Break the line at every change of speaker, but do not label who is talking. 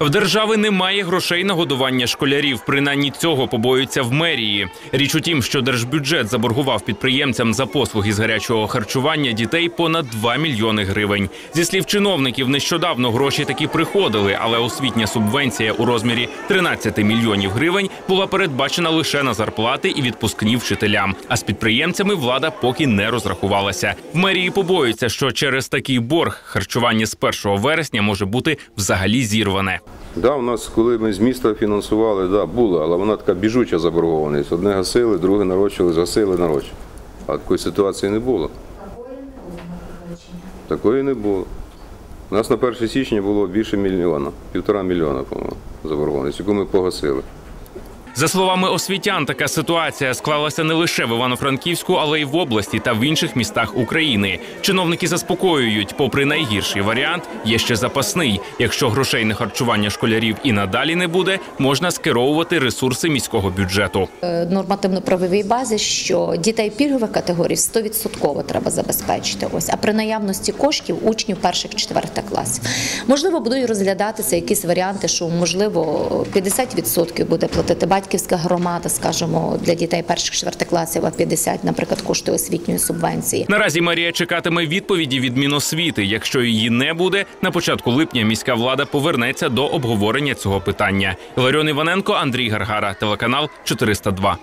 В держави немає грошей на годування школярів. Принаймні цього побоюються в мерії. Річ у тім, що держбюджет заборгував підприємцям за послуги з гарячого харчування дітей понад 2 мільйони гривень. Зі слів чиновників, нещодавно гроші таки приходили, але освітня субвенція у розмірі 13 мільйонів гривень була передбачена лише на зарплати і відпускні вчителям. А з підприємцями влада поки не розрахувалася. В мерії побоюються, що через такий борг харчування з 1 вересня може бути взагалі зірване.
Да, у нас, коли ми з міста фінансували, да, було, але вона така біжуча заборгованість. Одне гасили, друге нарочили, згасили, нарочили. А такої ситуації не було. Такої не було. У нас на 1 січня було більше мільйона, півтора мільйона, по-моєму, заборгованість, яку ми погасили.
За словами освітян, така ситуація склалася не лише в Івано-Франківську, але й в області та в інших містах України. Чиновники заспокоюють, попри найгірший варіант, є ще запасний. Якщо грошей на харчування школярів і надалі не буде, можна скеровувати ресурси міського бюджету.
Е, нормативно-правовій базі, що дітей пільгових категорій 100% треба забезпечити. Ось а при наявності коштів учнів перших четвертих класів можливо будуть розглядатися якісь варіанти, що можливо 50% буде платити батьківська громада, скажімо, для дітей перших четвертих класів, а 50%, наприклад, коштує освітньої субвенції.
Наразі Марія чекатиме відповіді від Міносвіти. Якщо її не буде, на початку липня міська влада повернеться до обговорення цього питання. Ларіон Іваненко, Андрій Гаргара, телеканал 402.